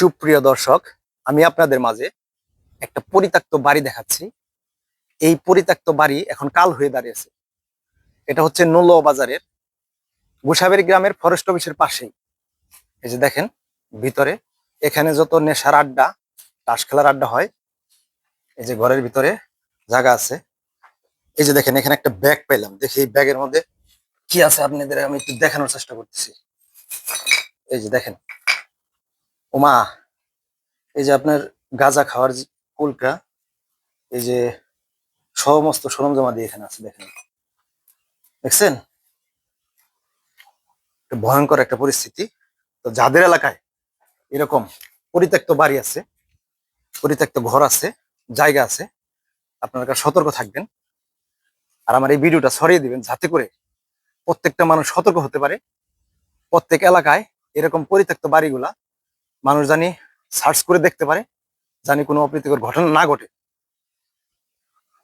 সুপ্রিয় দর্শক, আমি আপনাদের মাঝে একটা পরিত্যক্ত বাড়ি দেখাচ্ছি। এই পরিত্যক্ত বাড়ি এখন কাল হয়ে দাঁড়িয়েছে। এটা হচ্ছে নোলো বাজারের গোসাবের গ্রামের ফরেস্ট অফিসের পাশেই। এই যে দেখেন, ভিতরে এখানে যত নেশার আড্ডা, তাস খেলার আড্ডা হয়, এই যে ঘরের ভিতরে জায়গা আছে। এই যে দেখেন, এখানে একটা ব্যাগ পেলাম দেখি এই ব্যাগের মধ্যে কি আছে আপনাদের, আমি একটু দেখানোর চেষ্টা করতেছি। এই যে দেখেন ওমা, এই যে আপনার গাঁজা খাওয়ার কুলকা, এই যে সমস্ত সরঞ্জামা দিয়ে এখানে আছে, দেখেন। দেখছেন? ভয়ঙ্কর একটা পরিস্থিতি। তো যাদের এলাকায় এরকম পরিত্যক্ত বাড়ি আছে, পরিত্যক্ত ঘর আছে, জায়গা আছে, আপনারা সতর্ক থাকবেন। আর আমার এই ভিডিওটা ছড়িয়ে দিবেন যাতে করে প্রত্যেকটা মানুষ সতর্ক হতে পারে। প্রত্যেক এলাকায় এরকম পরিত্যক্ত বাড়িগুলা মানুষ জানি সার্চ করে দেখতে পারে জানি কোনো অপ্রীতিকর ঘটনা না ঘটে।